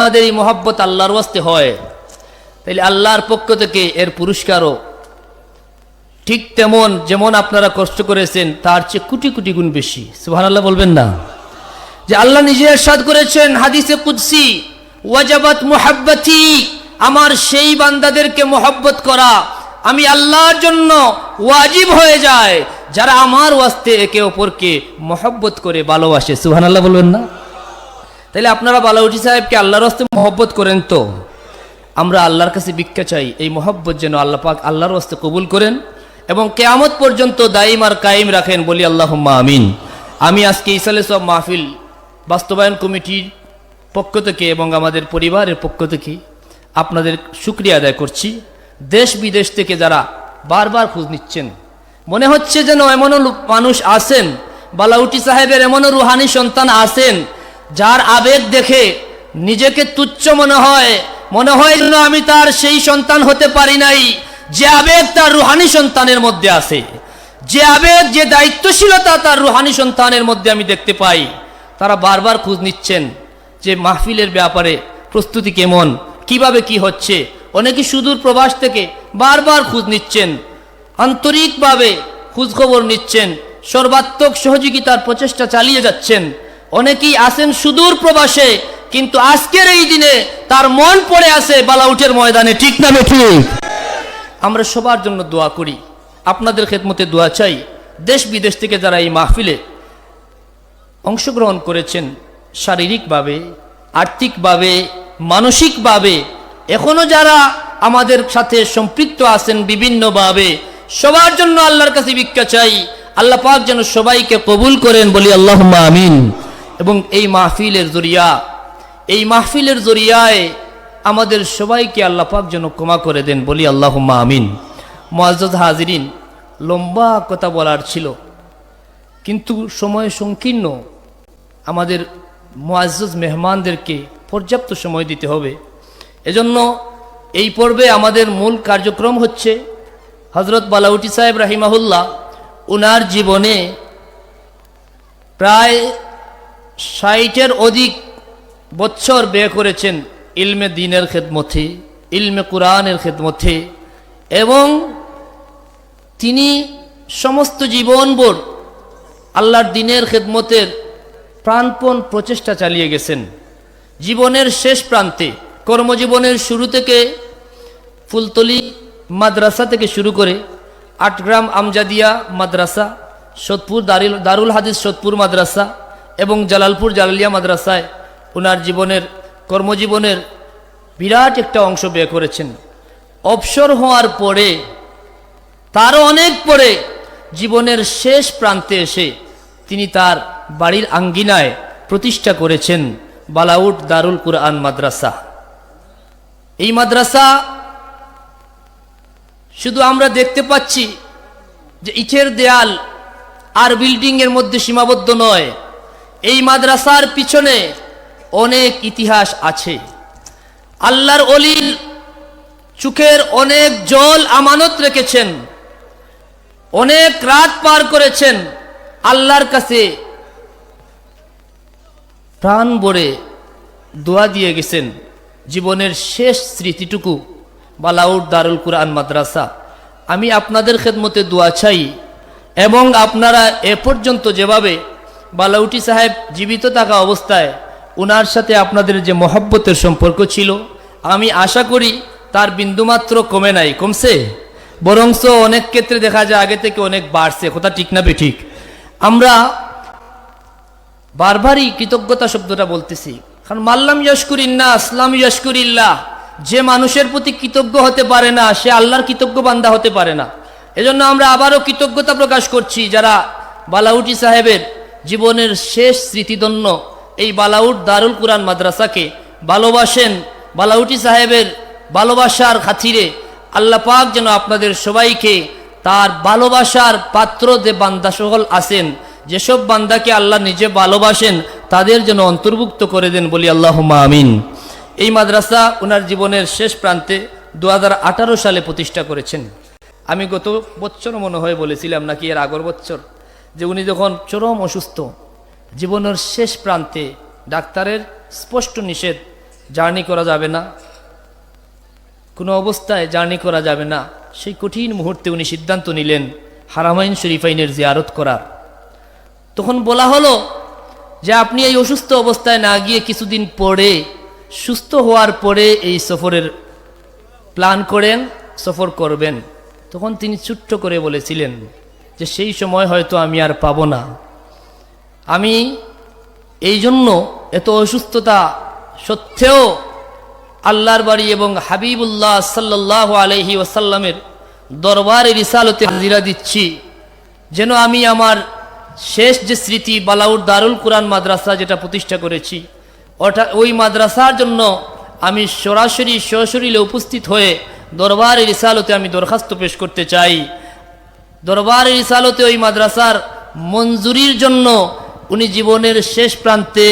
আমাদের এই মহব্বত আল্লাহর ওয়াস্তে হয়। তাইলে আল্লাহর পক্ষ থেকে এর পুরস্কারও ঠিক তেমন যেমন আপনারা কষ্ট করেছেন, তার চেয়ে কোটি কোটি গুণ বেশি। সুহান আল্লাহ বলবেন না। যে আল্লাহ নিজে এরশাদ করেছেন, হাদিসে কুদসি, ওয়াজাবাত মুহাব্বতি, আমার সেই বান্দাদেরকে মহব্বত করা, আমি আল্লাহর জন্য ওয়াজিব হয়ে যায়, যারা আমার ওয়াস্তে একে অপরকে মহব্বত করে ভালোবাসে। সুহান আল্লাহ বলবেন না। তাহলে আপনারা বালাউটি সাহেবকে আল্লাহর হস্তে মহব্বত করেন তো। আমরা আল্লাহর কাছে ভিক্ষা চাই, এই মহব্বত যেন আল্লাহ পাক আল্লাহর হস্তে কবুল করেন এবং কেয়ামত পর্যন্ত দাইম আর কায়েম রাখেন, বলি আল্লাহ আমিন। আমি আজকে ইসালে সব মাহফিল বাস্তবায়ন কমিটির পক্ষ থেকে এবং আমাদের পরিবারের পক্ষ থেকে আপনাদের শুক্রিয়া আদায় করছি। দেশ বিদেশ থেকে যারা বারবার খোঁজ নিচ্ছেন, মনে হচ্ছে যেন এমনও মানুষ আছেন বালাউটি সাহেবের এমনও রুহানি সন্তান আছেন যার আবেগ দেখে নিজেকে তুচ্ছ মনে হয় মনে হয় যেন আমি তার সেই সন্তান হতে পারি নাই, যে আবেগ তার রুহানি সন্তানের মধ্যে আছে, যে আবেগ, যে দায়িত্বশীলতা তার রুহানি সন্তানের মধ্যে আমি দেখতে পাই। তারা বারবার খোঁজ নিচ্ছেন যে মাহফিলের ব্যাপারে প্রস্তুতি কেমন, কীভাবে কি হচ্ছে। অনেকে সুদূর প্রবাস থেকে বারবার খোঁজ নিচ্ছেন, আন্তরিকভাবে খোঁজখবর নিচ্ছেন, সর্বাত্মক সহযোগিতার প্রচেষ্টা চালিয়ে যাচ্ছেন। অনেকেই আছেন সুদূর প্রবাসে, কিন্তু আজকের এই দিনে তার মন পড়ে আছে বালাউটের ময়দানে, ঠিক না ঠিক? আমরা সবার জন্য দোয়া করি, আপনাদের খেদমতে দোয়া চাই, দেশ বিদেশ থেকে যারা এই মাহফিলে অংশগ্রহণ করেছেন, শারীরিকভাবে, আর্থিকভাবে, মানসিকভাবে, এখনও যারা আমাদের সাথে সম্পৃক্ত আছেন বিভিন্নভাবে, সবার জন্য আল্লাহর কাছে ভিক্ষা চাই, আল্লাহ পাক যেন সবাইকে কবুল করেন, বলি আল্লাহ আমিন। এবং এই মাহফিলের জরিয়া, এই মাহফিলের জরিয়ায় আমাদের সবাইকে আল্লাহ পাক যেন ক্ষমা করে দেন, বলি আল্লাহ আমিন। মোয়াজ্জদ হাজিরিন, লম্বা কথা বলার ছিল, কিন্তু সময় সংকীর্ণ। আমাদের মোয়াজ্জজ মেহমানদেরকে পর্যাপ্ত সময় দিতে হবে। এজন্য এই পর্বে আমাদের মূল কার্যক্রম হচ্ছে হজরত বালাউটি সাহেব রাহিমাহুল্লাহ, উনার জীবনে প্রায় ষাটের অধিক বছর ব্যয় করেছেন ইলমে দিনের খেদমতে, ইলমে কোরআনের খেদমতে, এবং তিনি সমস্ত জীবনভর আল্লাহর দিনের খেদমতের প্রাণপণ প্রচেষ্টা চালিয়ে গেছেন। জীবনের শেষ প্রান্তে, কর্মজীবনের শুরু থেকে ফুলতলি মাদ্রাসা থেকে শুরু করে আটগ্রাম আমজাদিয়া মাদ্রাসা, সোদপুর দারিল দারুল হাদিস সোদপুর মাদ্রাসা এবং জালালপুর জালালিয়া মাদ্রাসায় ওনার জীবনের কর্মজীবনের বিরাট একটা অংশ ব্যয় করেছেন। অবসর হওয়ার পরে, তারও অনেক পরে জীবনের শেষ প্রান্তে এসে তিনি তার বাড়ির আঙ্গিনায় প্রতিষ্ঠা করেছেন বালাউট দারুল কুরআন মাদ্রাসা। এই মাদ্রাসা শুধু আমরা দেখতে পাচ্ছি যে ইটের দেয়াল আর বিল্ডিং এর মধ্যে সীমাবদ্ধ নয় এই মাদ্রাসার পিছনে অনেক ইতিহাস আছে। আল্লাহর অলির চোখের অনেক জল আমানত রেখেছেন, অনেক রাত পার করেছেন, আল্লাহর কাছে প্রাণ ভরে দোয়া দিয়ে গেছেন। জীবনের শেষ স্মৃতিটুকু বালাউট দারুল কুরআন মাদ্রাসা। আমি আপনাদের খেদমতে দোয়া চাই এবং আপনারা এ পর্যন্ত যেভাবে বালাউটি সাহেব জীবিত থাকা অবস্থায় ওনার সাথে আপনাদের যে মহব্বতের সম্পর্ক ছিল, আমি আশা করি তার বিন্দুমাত্র কমে নাই, কমছে। বরংস অনেক ক্ষেত্রে দেখা যায় আগে থেকে অনেক বাড়ছে, কথা ঠিক না ঠিক। আমরা বারবারই কৃতজ্ঞতা শব্দটা বলতেছি। কারণ মাল্লাম ইয়াসকুরিল্লা আসলাম ইয়াসকুরিল্লাহ যে মানুষের প্রতি কৃতজ্ঞ হতে পারে না, সে আল্লাহর কৃতজ্ঞ বান্দা হতে পারে না। এজন্য আমরা আবারও কৃতজ্ঞতা প্রকাশ করছি যারা বালাউটি সাহেবের জীবনের শেষ স্মৃতিদন্য এই বালাউট দারুল কুরআন মাদ্রাসাকে ভালোবাসেন বালাউটি সাহেবের ভালোবাসার খাতিরে আল্লাহ পাক যেন আপনাদের সবাইকে তার ভালোবাসার পাত্র যে বান্দা সকল আছেন, যেসব বান্দাকে আল্লাহ নিজে ভালোবাসেন, তাদের যেন অন্তর্ভুক্ত করে দেন বলি আল্লাহ আমিন। এই মাদ্রাসা ওনার জীবনের শেষ প্রান্তে দু হাজার আঠারো সালে প্রতিষ্ঠা করেছেন। আমি গত বছর মনে হয় বলেছিলাম নাকি এর আগর বছর যে উনি যখন চরম অসুস্থ, জীবনের শেষ প্রান্তে ডাক্তারের স্পষ্ট নিষেধ, জার্নি করা যাবে না, কোনো অবস্থায় জার্নি করা যাবে না, সেই কঠিন মুহূর্তে উনি সিদ্ধান্ত নিলেন হারামাইন শরীফাইনের জিয়ারত করার। তখন বলা হলো যে আপনি এই অসুস্থ অবস্থায় না গিয়ে কিছুদিন পরে, সুস্থ হওয়ার পরে এই সফরের প্ল্যান করেন, সফর করবেন। তখন তিনি ছোট্ট করে বলেছিলেন যে সেই সময় হয়তো আমি আর পাবো না। আমি এই জন্য এত অসুস্থতা সত্ত্বেও আল্লাহর বাড়ি এবং হাবিবুল্লাহ সাল্লাহ আলহি ওসাল্লামের দরবারে রিসালতে হাজিরা দিচ্ছি, যেন আমি আমার শেষ যে স্মৃতি বালাউর দারুল কোরআন মাদ্রাসা যেটা প্রতিষ্ঠা করেছি, ওটা ওই মাদ্রাসার জন্য আমি সরাসরি সশরীরে উপস্থিত হয়ে দরবারে রিসালতে আমি দরখাস্ত পেশ করতে চাই। দরবারে রিসালতে ওই মাদ্রাসার মঞ্জুরির জন্য উনি জীবনের শেষ প্রান্তে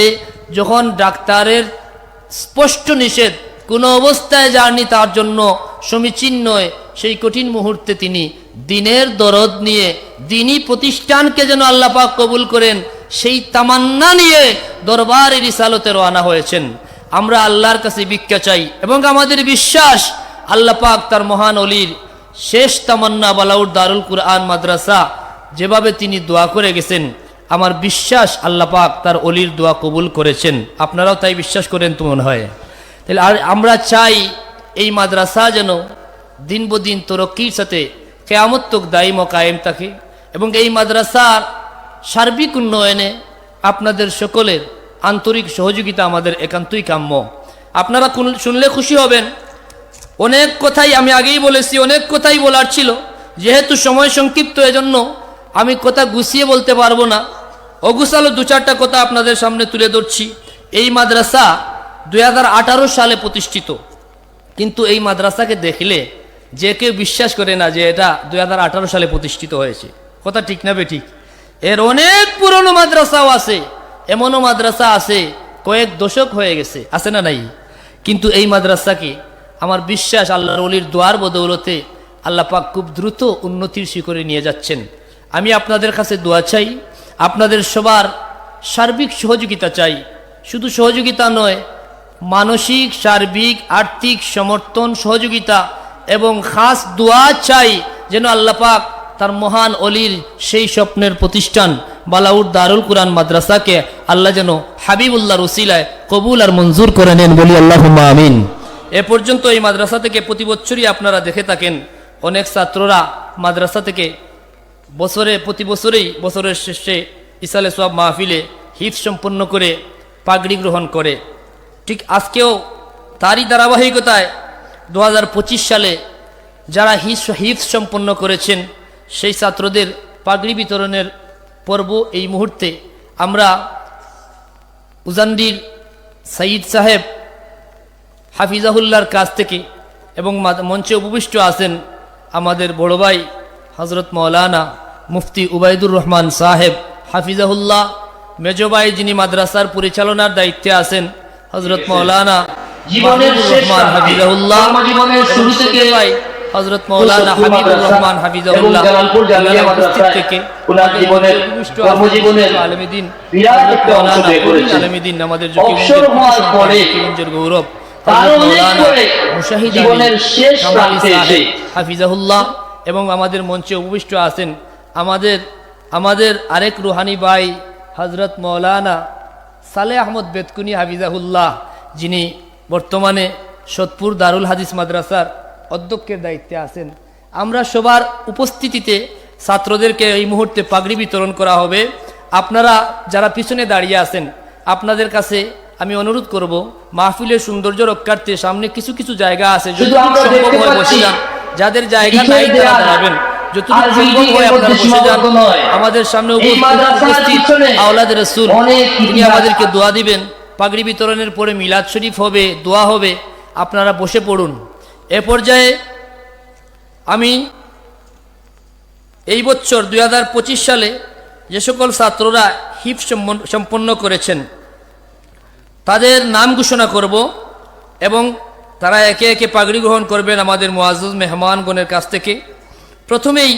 যখন ডাক্তারের স্পষ্ট নিষেধ, কোনো অবস্থায় যাননি তার জন্য সমীচীন নয়, সেই কঠিন মুহূর্তে তিনি দিনের দরদ নিয়ে দিনই প্রতিষ্ঠানকে যেন আল্লাহ পাক কবুল করেন, সেই তামান্না নিয়ে দরবারে রিসালতে রওনা হয়েছেন। আমরা আল্লাহর কাছে ভিক্ষা চাই এবং আমাদের বিশ্বাস, আল্লাহ পাক তার মহান অলির শেষ তামান্না বালাউর দারুল কুরআন মাদ্রাসা যেভাবে তিনি দোয়া করে গেছেন, আমার বিশ্বাস আল্লাহ পাক তার অলির দোয়া কবুল করেছেন। আপনারাও তাই বিশ্বাস করেন তো মনে হয়। তাহলে আর আমরা চাই এই মাদ্রাসা যেন দিন বদিন তরক্কির সাথে কেয়ামত্তক দায়ীম কায়েম থাকে এবং এই মাদ্রাসার সার্বিক উন্নয়নে আপনাদের সকলের আন্তরিক সহযোগিতা আমাদের একান্তই কাম্য। আপনারা শুনলে খুশি হবেন অনেক কথাই আমি আগেই বলেছি, অনেক কথাই বলার ছিল। যেহেতু সময় সংক্ষিপ্ত, এজন্য আমি কথা গুছিয়ে বলতে পারব না। অগুসালো দু চারটা কথা আপনাদের সামনে তুলে ধরছি। এই মাদ্রাসা দু হাজার আঠারো সালে প্রতিষ্ঠিত। কিন্তু এই মাদ্রাসাকে দেখলে যে কেউ বিশ্বাস করে না যে এটা দু হাজার আঠারো সালে প্রতিষ্ঠিত হয়েছে। কথা ঠিক না ঠিক এর অনেক পুরনো মাদ্রাসাও আছে। এমনও মাদ্রাসা আছে, কয়েক দশক হয়ে গেছে। আছে না নাই? কিন্তু এই মাদ্রাসাকে আমার বিশ্বাস আল্লাহর অলির দোয়ার বদৌলতে আল্লাহ পাক খুব দ্রুত উন্নতির শিখরে নিয়ে যাচ্ছেন। আমি আপনাদের কাছে দোয়া চাই, আপনাদের সবার সার্বিক সহযোগিতা চাই। শুধু সহযোগিতা নয়, মানসিক, সার্বিক, আর্থিক সমর্থন, সহযোগিতা এবং খাস দোয়া চাই যেন আল্লাহ পাক তার মহান অলির সেই স্বপ্নের প্রতিষ্ঠান বালাউর দারুল কুরআন মাদ্রাসাকে আল্লাহ যেন হাবিবুল্লাহ রসিলায় কবুল আর মঞ্জুর করে নেন বলি আল্লাহ আমিন। এ পর্যন্ত এই মাদ্রাসা থেকে প্রতি বছরই আপনারা দেখে থাকেন অনেক ছাত্ররা মাদ্রাসা থেকে বছরে, প্রতি বছরেই বছরের শেষে ইসালে সব মাহফিলে হিফ সম্পন্ন করে পাগড়ি গ্রহণ করে। ঠিক আজকেও তারই ধারাবাহিকতায় দু হাজার পঁচিশ সালে যারা হিস হিফ সম্পন্ন করেছেন, সেই ছাত্রদের পাগড়ি বিতরণের পর্ব এই মুহূর্তে আমরা উজান্ডির সাইদ সাহেব হাফিজাহুল্লার কাছ থেকে এবং মঞ্চে উপবিষ্ট আছেন আমাদের বড় ভাই হজরত মৌলানা মুফতি উবাইদুর রহমান সাহেব। হাফিজাহুল্লাহ মেজবাই যিনি মাদ্রাসার পরিচালনার দায়িত্বে আছেন হজরত মৌলানা রহমান হাফিজাহুল্লাহ। ভাই হজরত মৌলানা হাবিবুর হাফিজাহুল্লাহ উপস্থিত থেকে আলমীদিন আলমীদিন আমাদের গৌরব। জীবনের শেষ হাফিজাহুল্লাহ এবং আমাদের মঞ্চে উপবিষ্ট আছেন আমাদের আমাদের আরেক রুহানি ভাই হজরত মৌলানা সালে আহমদ বেতকুনি হাফিজাহুল্লাহ যিনি বর্তমানে সোদপুর দারুল হাদিস মাদ্রাসার অধ্যক্ষের দায়িত্বে আছেন। আমরা সবার উপস্থিতিতে ছাত্রদেরকে এই মুহূর্তে পাগড়ি বিতরণ করা হবে। আপনারা যারা পিছনে দাঁড়িয়ে আছেন আপনাদের কাছে আমি অনুরোধ করব মাহফিলের সৌন্দর্য রক্ষার্থে সামনে কিছু কিছু জায়গা আছে যদি সম্ভব হয় বসে যান। যাদের জায়গা নাই তারা দাঁড়াবেন যতটুকু সম্ভব হয় আপনারা বসে যান। সীমাবদ্ধ আমাদের সামনে উপস্থিত আওলাদ রসুল। তিনি আমাদেরকে দোয়া দিবেন। পাগড়ি বিতরণের পরে মিলাদ শরীফ হবে দোয়া হবে। আপনারা বসে পড়ুন। এ পর্যায়ে আমি এই বছর দু হাজার পঁচিশ সালে যে সকল ছাত্ররা হিপ সম্পন্ন করেছেন তাদের নাম ঘোষণা করব এবং তারা একে একে পাগড়ি গ্রহণ করবেন আমাদের মোয়াজ মেহমানগণের কাছ থেকে। প্রথমেই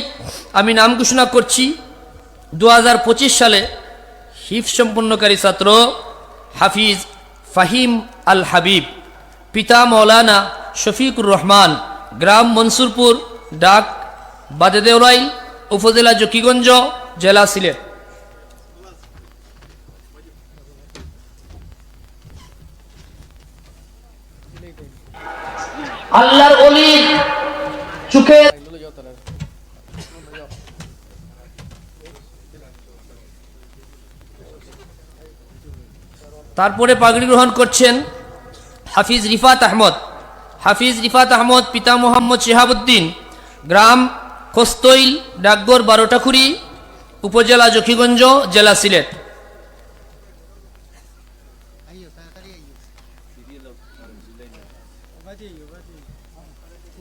আমি নাম ঘোষণা করছি দু হাজার পঁচিশ সালে হিফ সম্পন্নকারী ছাত্র হাফিজ ফাহিম আল হাবিব, পিতা মৌলানা শফিকুর রহমান, গ্রাম মনসুরপুর, ডাক বাদেদেওরাইল উপজেলা জকিগঞ্জ, জেলা সিলেট। আল্লাহর অলির চোখে তারপরে পাগড়ি গ্রহণ করছেন হাফিজ রিফাত আহমদ। হাফিজ রিফাত আহমদ, পিতা মোহাম্মদ শিহাবুদ্দিন, গ্রাম খোস্তইল ডাকগর বারোটাখুরি উপজেলা জকিগঞ্জ জেলা সিলেট।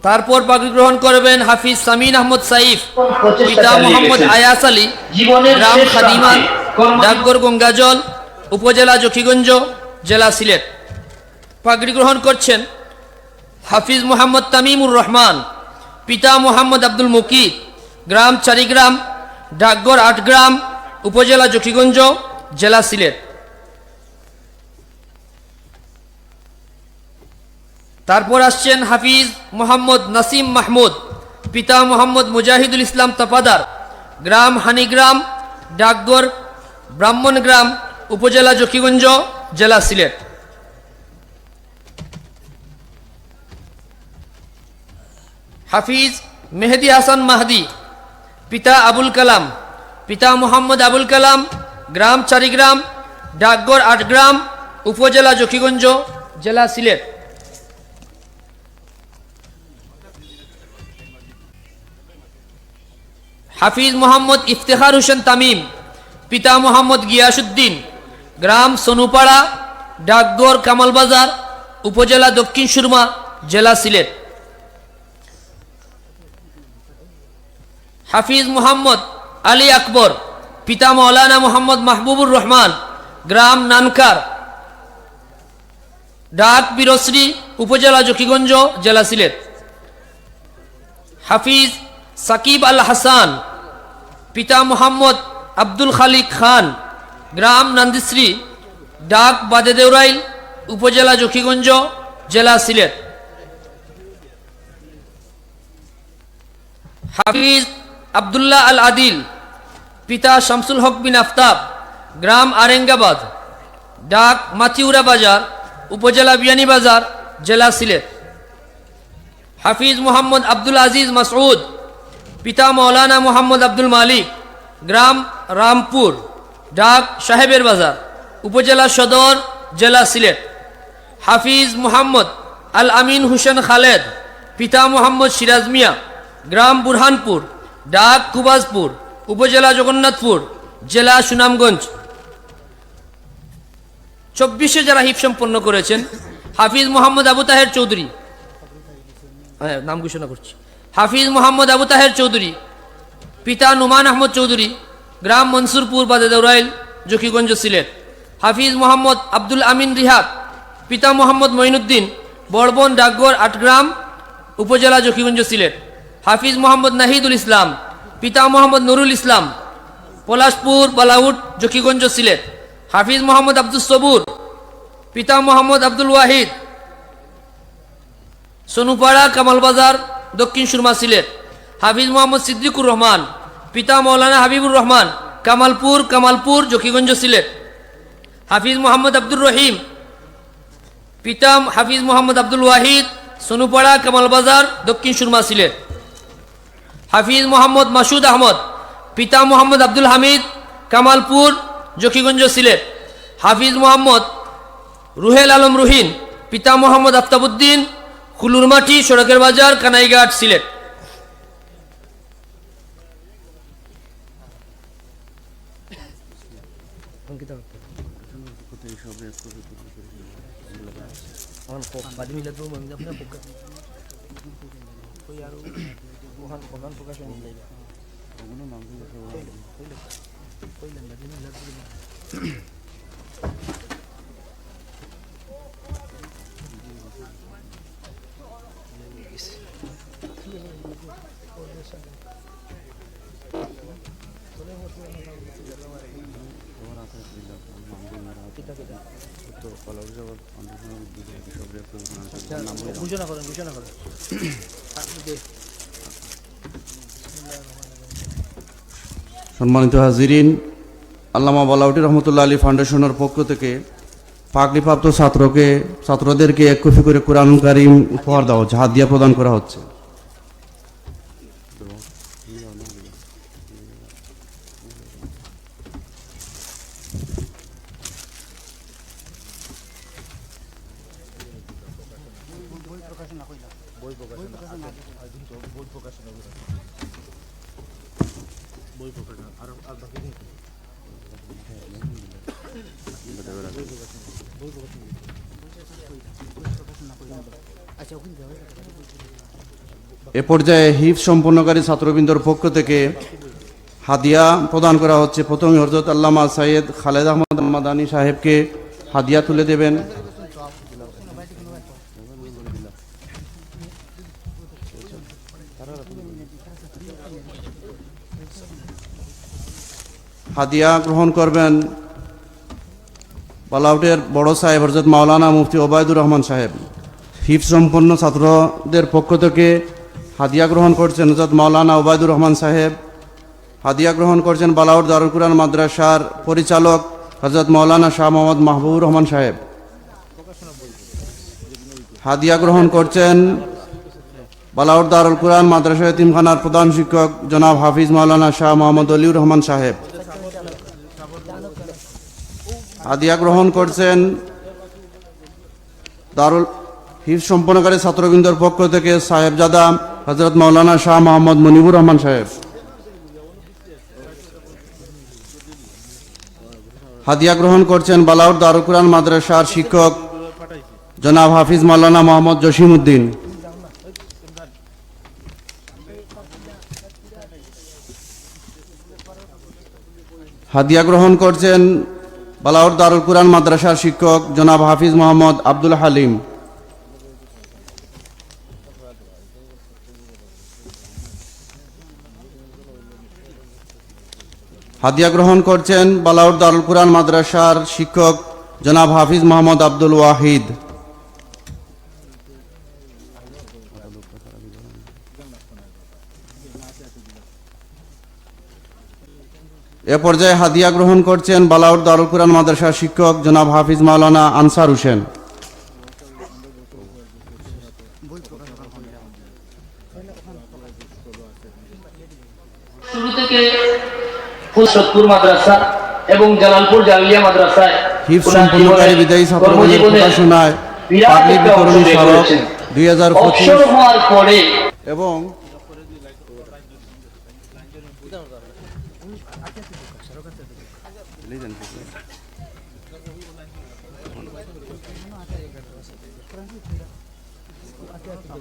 তারপর পাগড়ি গ্রহণ করবেন হাফিজ সামিন আহমদ সাইফ পিতা মোহাম্মদ আয়াস আলী গ্রাম শেষ খাদিমান ডাকগর গঙ্গাজল উপজেলা জকিগঞ্জ জেলা সিলেট। পাগড়ি গ্রহণ করছেন হাফিজ মোহাম্মদ তামিমুর রহমান পিতা মোহাম্মদ আব্দুল মুকিদ গ্রাম চারিগ্রাম ডাকগর আটগ্রাম উপজেলা জকিগঞ্জ জেলা সিলেট। তারপর আসছেন হাফিজ মোহাম্মদ নাসিম মাহমুদ, পিতা মোহাম্মদ মুজাহিদুল ইসলাম তপাদার, গ্রাম হানিগ্রাম ডাকগর ব্রাহ্মণগ্রাম উপজেলা জকিগঞ্জ, জেলা সিলেট। হাফিজ মেহেদি হাসান মাহদি, পিতা আবুল কালাম, পিতা মোহাম্মদ আবুল কালাম, গ্রাম চারিগ্রাম ডাকগড় আটগ্রাম, উপজেলা জকিগঞ্জ, জেলা সিলেট। হাফিজ মোহাম্মদ ইফতেখার হোসেন তামিম, পিতা মোহাম্মদ গিয়াসুদ্দিন, গ্রাম সনুপাড়া ডাকগড় কামালবাজার, উপজেলা দক্ষিণ সুরমা, জেলা সিলেট। হাফিজ মোহাম্মদ আলী আকবর, পিতা মৌলানা মোহাম্মদ মাহবুবুর রহমান, গ্রাম নানকার। ডাক বীরশ্রী, উপজেলা জকিগঞ্জ, জেলা সিলেট। হাফিজ সাকিব আল হাসান পিতা মোহাম্মদ আব্দুল খালিক খান, গ্রাম নান্দিশ্রী, ডাক বাদেদেউরাইল, উপজেলা জকিগঞ্জ, জেলা সিলেট। হাফিজ আবদুল্লাহ আল আদিল পিতা শামসুল হক বিন আফতাব, গ্রাম আরেঙ্গাবাদ। ডাক মাতিউরা বাজার, উপজেলা বিয়ানীবাজার জেলা সিলেট। হাফিজ মোহাম্মদ আব্দুল আজিজ মাসউদ পিতা মৌলানা মোহাম্মদ আব্দুল মালিক, গ্রাম রামপুর, ডাক সাহেবের বাজার, উপজেলা সদর, জেলা সিলেট। হাফিজ মোহাম্মদ আল আমিন হুসেন খালেদ, পিতা মোহাম্মদ সিরাজ মিয়া, গ্রাম বুরহানপুর, ডাক কুবাজপুর, উপজেলা জগন্নাথপুর, জেলা সুনামগঞ্জ। চব্বিশে যারা হিপ সম্পন্ন করেছেন, হাফিজ মোহাম্মদ আবু তাহের চৌধুরী। হ্যাঁ নাম ঘোষণা করছি। হাফিজ মোহাম্মদ আবু তাহের চৌধুরী, পিতা নুমান আহমদ চৌধুরী, গ্রাম মনসুরপুর, বাদে দৌরাইল জকিগঞ্জ, সিলেট। হাফিজ মোহাম্মদ আব্দুল আমিন রিহাব পিতা মোহাম্মদ মঈনুদ্দিন, বড়বন ডাকগড় আটগ্রাম, উপজেলা জকিগঞ্জ, সিলেট। হাফিজ মোহাম্মদ নাহিদুল ইসলাম, পিতা মোহাম্মদ নুরুল ইসলাম, পলাশপুর, বালাউট, জকিগঞ্জ, সিলেট। হাফিজ মোহাম্মদ আব্দুল সবুর, পিতা মোহাম্মদ আব্দুল ওয়াহিদ, সোনুপাড়া, কামালবাজার দক্ষিণ সুরমা সিলেট। হাফিজ মোহাম্মদ সিদ্দিকুর রহমান, পিতা মৌলানা হাবিবুর রহমান, কামালপুর কামালপুর, জকিগঞ্জ সিলেট। হাফিজ মোহাম্মদ আব্দুর রহিম, পিতা হাফিজ মোহাম্মদ আব্দুল ওয়াহিদ, সোনুপাড়া, কামালবাজার, দক্ষিণ সুরমা সিলেট। হাফিজ মোহাম্মদ মাসুদ আহমদ, পিতা মোহাম্মদ আব্দুল হামিদ, কামালপুর, জকিগঞ্জ সিলেট। হাফিজ মোহাম্মদ রুহেল আলম রুহিন, পিতা মোহাম্মদ আফতাবুদ্দিন কুলুরমাটি সড়কের বাজার কানাইঘাট সিলেট ঘোষণা করেন ঘোষণা করেন সম্মানিত হাজিরিন আল্লামা বালাউটি রহমতুল্লাহ আলী ফাউন্ডেশনের পক্ষ থেকে পাগড়িপ্রাপ্ত ছাত্রকে ছাত্রদেরকে এক কপি করে কোরআন কারিম উপহার দেওয়া হচ্ছে হাত দিয়া প্রদান করা হচ্ছে। এ পর্যায়ে হিফ সম্পন্নকারী ছাত্রবৃন্দর পক্ষ থেকে হাদিয়া প্রদান করা হচ্ছে। প্রথমে হজরত আল্লামা সাইয়েদ খালেদ আহমদ মাদানী সাহেবকে হাদিয়া তুলে দেবেন। হাদিয়া গ্রহণ করবেন। বালাউটের বড় সাহেব হজরত মাওলানা মুফতি ওবায়দুর রহমান সাহেব, হিফ সম্পন্ন ছাত্রদের পক্ষ থেকে হাদিয়া গ্রহণ করছেন হজরত মাওলানা ওবায়দুর রহমান সাহেব, হাদিয়া গ্রহণ করছেন বালাউট দারুল কুরআন মাদ্রাসার পরিচালক হজরত মাওলানা শাহ মোহাম্মদ মাহবুবুর রহমান সাহেব। হাদিয়া গ্রহণ করছেন বালাউট দারুল কুরআন মাদ্রাসা এতিমখানার প্রধান শিক্ষক জনাব হাফিজ মাওলানা শাহ মোহাম্মদ অলিউর রহমান সাহেব। হাদিয়া গ্রহণ করছেন দারুল হিফ সম্পন্নকারী ছাত্রবৃন্দর পক্ষ থেকে সাহেবজাদা হজরত মাওলানা শাহ মোহাম্মদ মনিবুর রহমান সাহেব। হাদিয়া গ্রহণ করছেন বালাউর দারুল কুরআন মাদ্রাসার শিক্ষক জনাব হাফিজ মাওলানা মোহাম্মদ জসিম উদ্দিন হাদিয়া গ্রহণ করছেন বালাউর দারুল কুরআন মাদ্রাসার শিক্ষক জনাব হাফিজ মোহাম্মদ আব্দুল হালিম। হাদিয়া গ্রহণ করছেন বালাউর দারুল কুরআন মাদ্রাসার শিক্ষক জনাব হাফিজ মোহাম্মদ আব্দুল ওয়াহিদ। এ পর্যায়ে হাদিয়া গ্রহণ করছেন বালাউর দারুল কুরআন মাদ্রাসার শিক্ষক জনাব হাফিজ মাওলানা আনসার হোসেন। শুরু থেকে ফুলসতপুর মাদ্রাসা এবং জালালপুর জালিয়া মাদ্রাসায় হিফ বিদায়ী ছাত্রদের প্রকাশনায় অংশ বিতরণী স্মারক দুই হাজার পঁচিশ এবং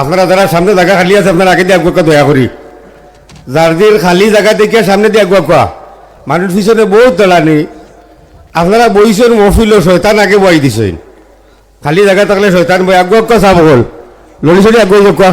আপনারা যারা সামনে জায়গা খালি আছে, আপনারা আগে দিয়ে আগুয়া দয়া করি। যার দিন খালি জায়গা দেখে সামনে দিয়ে আগুয়া কোয়া মানুষ পিছনে বহুত দলানি আপনারা বইছেন মফিল শয়তান আগে বই দিছেন। খালি জায়গা থাকলে শয়তান বই আগুয়া কোয়া হল লড়ি চড়ি আগুয়া কোয়া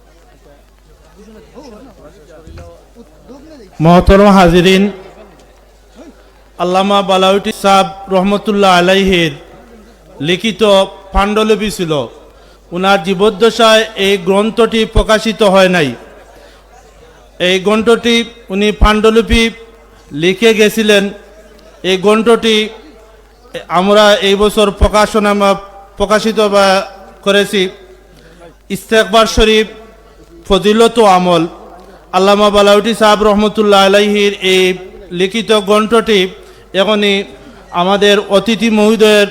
মহতরম হাজিরিন, আল্লামা বালাউটি সাহ রহমতুল্লাহ আলাইহের লিখিত পাণ্ডুলিপি ছিল। উনার জীবদ্দশায় এই গ্রন্থটি প্রকাশিত হয় নাই। এই গ্রন্থটি উনি পাণ্ডুলিপি লিখে গেছিলেন। এই গ্রন্থটি আমরা এই বছর প্রকাশনা প্রকাশিত করেছি। ইস্তেকবার শরীফ ফজিলত ও আমল। আল্লামা বালাউটি সাহেব রহমতুল্লাহ আলাইহির এই লিখিত গ্রন্থটি এখনই আমাদের অতিথি মহোদয়ের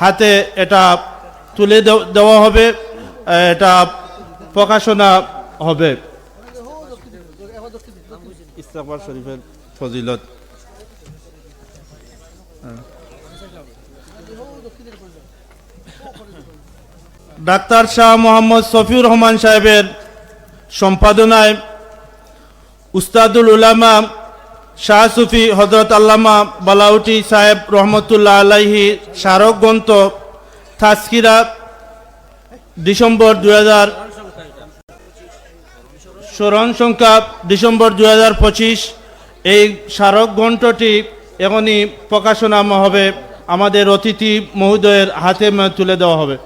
হাতে এটা তুলে দেওয়া হবে এটা প্রকাশনা হবে। ইস্তেকবার শরীফের ফজিলত। ডাক্তার শাহ মোহাম্মদ সফিউর রহমান সাহেবের সম্পাদনায় উস্তাদুল উলামা শাহ সুফি হজরত আল্লামা বালাউটি সাহেব রহমতুল্লাহ আলাইহি স্মারক গ্রন্থ থাসকিরা ডিসেম্বর দু হাজার স্মরণ সংখ্যা ডিসেম্বর দু হাজার পঁচিশ। এই স্মারক গ্রন্থটি এখনই প্রকাশনা হবে। আমাদের অতিথি মহোদয়ের হাতে তুলে দেওয়া হবে।